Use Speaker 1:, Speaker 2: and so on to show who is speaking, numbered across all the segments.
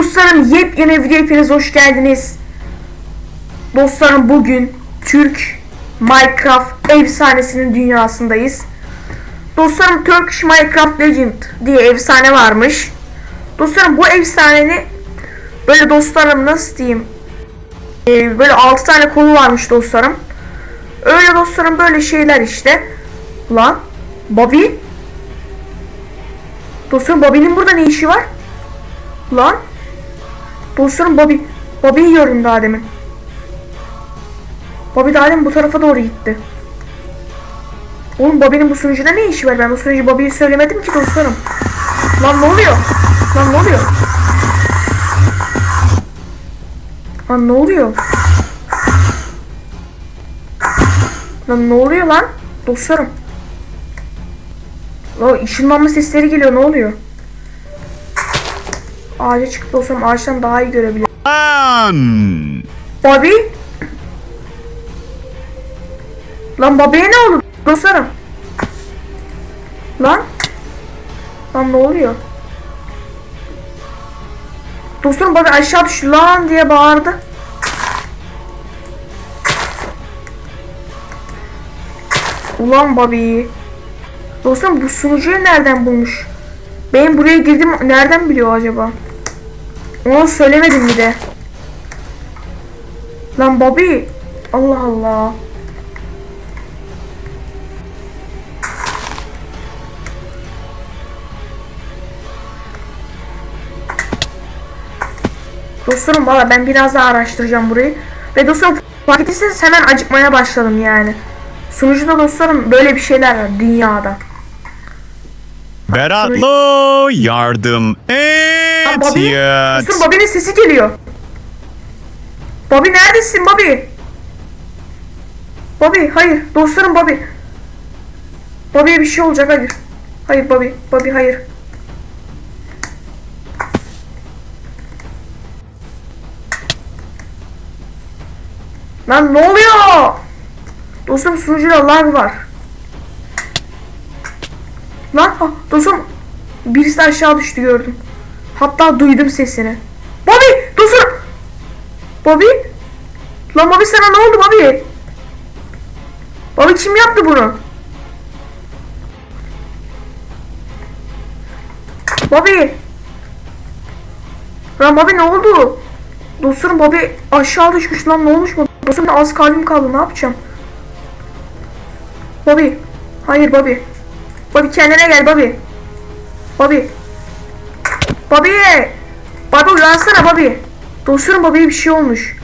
Speaker 1: dostlarım yepyeni video hepiniz hoş geldiniz. Dostlarım bugün Türk Minecraft efsanesinin dünyasındayız. Dostlarım Turkish Minecraft Legend diye efsane varmış. Dostlarım bu efsaneni böyle dostlarım nasıl diyeyim Ee, böyle 6 tane kolu varmış dostlarım. Öyle dostlarım böyle şeyler işte. Lan Bobby Dostlarım Bobby'nin burada ne işi var? Lan Dostlarım Bobby Bobby'yi gördüm daha demin. Bobby daha demin bu tarafa doğru gitti. Oğlum Bobby'nin bu sunucuda ne işi var? Ben bu sunucu Bobby'yi söylemedim ki dostlarım. Lan ne oluyor? Lan ne oluyor? Lan ne oluyor? Lan ne oluyor lan? Dostlarım. O ışınlanma sesleri geliyor ne oluyor? Ağaca çıkıp dostlarım ağaçtan daha iyi görebiliyorum.
Speaker 2: Lan!
Speaker 1: Bobby? Lan Bobby'ye ne oldu dostlarım? Lan? Lan ne oluyor? Dostlarım Bobby aşağı düştü lan diye bağırdı. Ulan Bobby. Dostlarım bu sunucuyu nereden bulmuş? Benim buraya girdim nereden biliyor acaba? Onu söylemedim bir de. Lan Bobby. Allah Allah. Dostlarım valla ben biraz daha araştıracağım burayı. Ve dostlarım fark ettiyseniz hemen acıkmaya başladım yani. Sunucuda dostlarım böyle bir şeyler var dünyada.
Speaker 2: Beratlı yardım
Speaker 1: Lan Bobby,
Speaker 2: et.
Speaker 1: dostlarım Bobby'nin sesi geliyor. Bobby neredesin Bobby? Bobby hayır dostlarım Bobby. Bobby'ye bir şey olacak hayır. Hayır Bobby. Bobby hayır. Lan ne oluyor? Dostum sunucuda lag var. Lan ha, dostum birisi aşağı düştü gördüm. Hatta duydum sesini. Bobby dostum. Bobby? Lan Bobby sana ne oldu Bobby? Bobby kim yaptı bunu? Bobby. Lan Bobby ne oldu? Dostlarım Bobby aşağı düşmüş lan ne olmuş mu? Dostlarım az kalbim kaldı ne yapacağım? Bobby. Hayır Bobby. Bobby kendine gel Bobby. Bobby. Bobby. Bobby uyansana Bobby. Dostlarım Bobby'ye bir şey olmuş.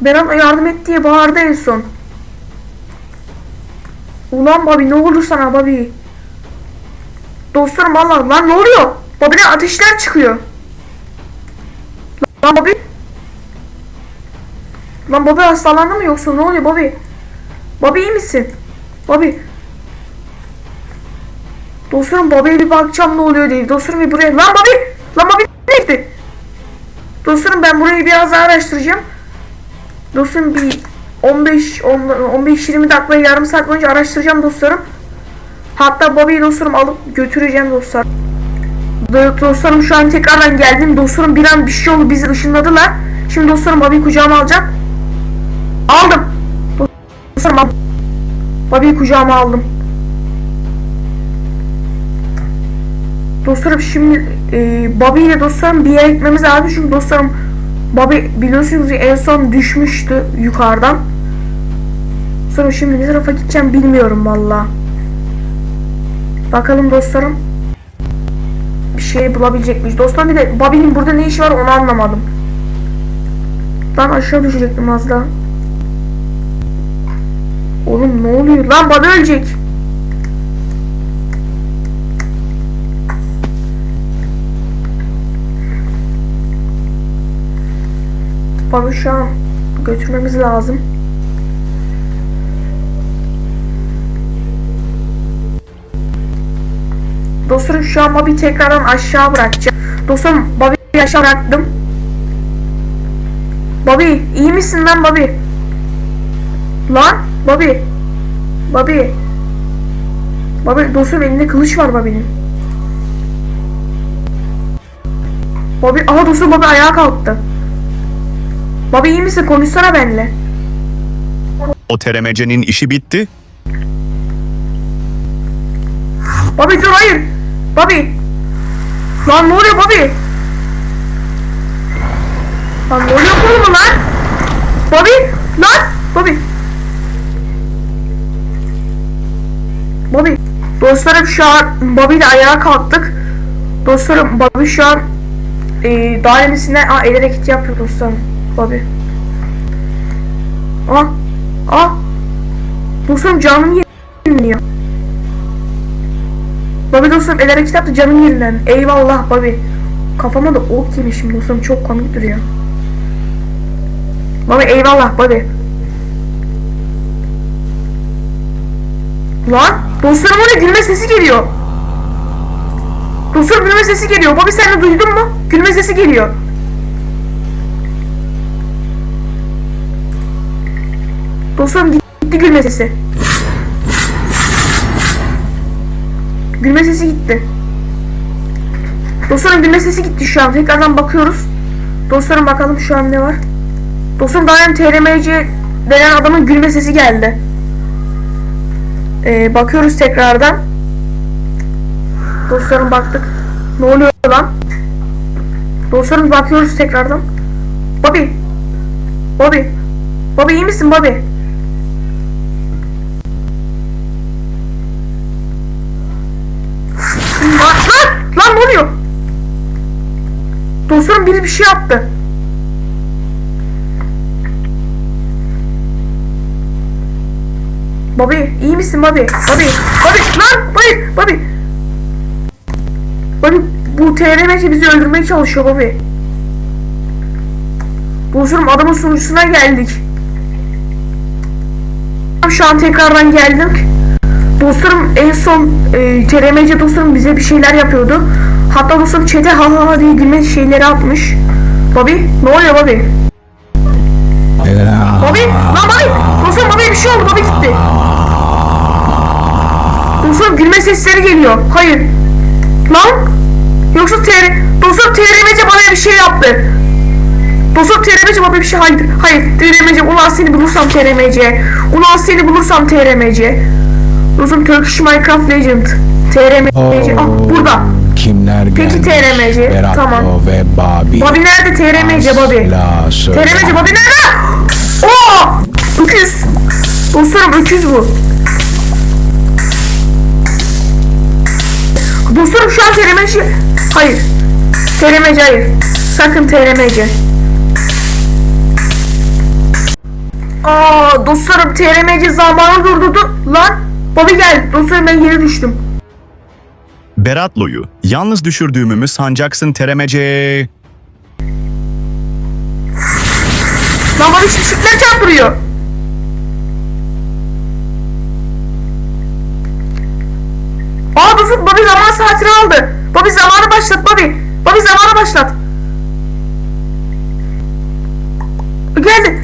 Speaker 1: Berat yardım et diye bağırdı en son. Ulan Bobby ne oldu sana Bobby? Dostlarım valla lan ne oluyor? Bobby'den ateşler çıkıyor. Lan Bobby. Lan Bobby hastalandı mı yoksa ne oluyor Bobby? Bobby iyi misin? Bobby. Dostlarım Bobby'ye bir bakacağım ne oluyor diye. Dostlarım bir buraya. Lan Bobby. Lan Bobby ne gitti? Dostlarım ben burayı biraz daha araştıracağım. Dostlarım bir 15 15-20 dakika yarım saat boyunca araştıracağım dostlarım. Hatta Bobby'yi dostlarım alıp götüreceğim dostlar. Do- Dostlarım şu an tekrardan geldim. Dostlarım bir an bir şey oldu bizi ışınladılar. Şimdi dostlarım Bobby'yi kucağıma alacağım. Aldım. Dostlarım aldım. Bobby'yi kucağıma aldım. Dostlarım şimdi e, Bobby ile dostlarım bir yere gitmemiz lazım çünkü dostlarım Bobby biliyorsunuz ya, en son düşmüştü yukarıdan. Sonra şimdi ne tarafa gideceğim bilmiyorum valla. Bakalım dostlarım. Bir şey bulabilecekmiş. Dostlarım bir de Bobby'nin burada ne işi var onu anlamadım. Lan aşağı düşecektim az daha. Oğlum ne oluyor? Lan Bobby ölecek. Bobby şu an götürmemiz lazım. Dostlarım şu an Bobby'yi tekrardan aşağı bırakacağım. Dostlarım Bobby'yi aşağı bıraktım. Bobby iyi misin lan Bobby? Lan Bobby. Bobby. Bobby dostum elinde kılıç var Bobby'nin. Bobby, aha dostum Bobby ayağa kalktı. Bobby iyi misin? Konuşsana benimle.
Speaker 2: O teremecenin işi bitti.
Speaker 1: Bobby dur hayır. Bobby. Lan ne oluyor Bobby? Lan ne oluyor oğlum lan? Bobby. Lan. Bobby. Bobby. Dostlarım şu an Bobby ile ayağa kalktık. Dostlarım Bobby şu an e, dairesinden aa, el hareketi yapıyor dostlarım. Bobby. Aa. Aa. Dostlarım canım yeniliyor. Bobby dostum el hareket yaptı canım yerinden. Eyvallah Bobby. Kafama da ok yemişim dostum çok komik duruyor. Bobby eyvallah Bobby. Lan dostlarım oraya gülme sesi geliyor. Dostlarım gülme sesi geliyor. Bobby sen de duydun mu? Gülme sesi geliyor. Dostlarım gitti gülme sesi. Gülme sesi gitti. Dostlarım gülme sesi gitti şu an. Tekrardan bakıyoruz. Dostlarım bakalım şu an ne var. Dostlarım daha önce TRMC denen adamın gülme sesi geldi. Ee, bakıyoruz tekrardan. Dostlarım baktık. Ne oluyor lan? Dostlarım bakıyoruz tekrardan. Bobby. Bobby. Bobby iyi misin Bobby? Lan, lan, ne oluyor? Dostlarım biri bir şey yaptı. Bobby iyi misin Bobby? Bobby, Bobby lan Bobby, Bobby. Bobby bu TRMC bizi öldürmeye çalışıyor Bobby. Dostlarım adamın sunucusuna geldik. Şu an tekrardan geldim. Dostlarım en son e, TRMC dostlarım bize bir şeyler yapıyordu. Hatta dostlarım çete ha ha ha diye gülme şeyleri atmış. Bobby ne oluyor Bobby? Bobby lan Bobby dostlarım Bobby'ye bir şey oldu Bobby gitti. Dostlarım gülme sesleri geliyor. Hayır. Lan yoksa TR dostlarım TRMC bana bir şey yaptı. Dostum TRMC bana bir şey hayır. Hayır TRMC ulan seni bulursam TRMC. Ulan seni bulursam TRMC. Dostum Turkish Minecraft Legend. TRMC. Ah burada.
Speaker 3: Kimler
Speaker 1: Peki
Speaker 3: gelmiş?
Speaker 1: TRMC,
Speaker 3: Beratto
Speaker 1: tamam.
Speaker 3: ve Babi.
Speaker 1: Bobby nerede TRMC
Speaker 3: söyle.
Speaker 1: TRMC Bobby nerede? Oo! Öküz. Dostlarım öküz bu. Dostlarım şu an TRMC. Hayır. TRMC hayır. Sakın TRMC. Aa dostlarım TRMC zamanı durdurdu. Lan Bobby gel. Dostlarım ben yere düştüm.
Speaker 2: Beratlo'yu yalnız düşürdüğümü mü sanacaksın teremece?
Speaker 1: Lan Bobby çiftlikler çarptırıyor. Aa dostum Bobby zaman saatini aldı. Bobby zamanı başlat Bobby. Bobby zamanı başlat. Geldi.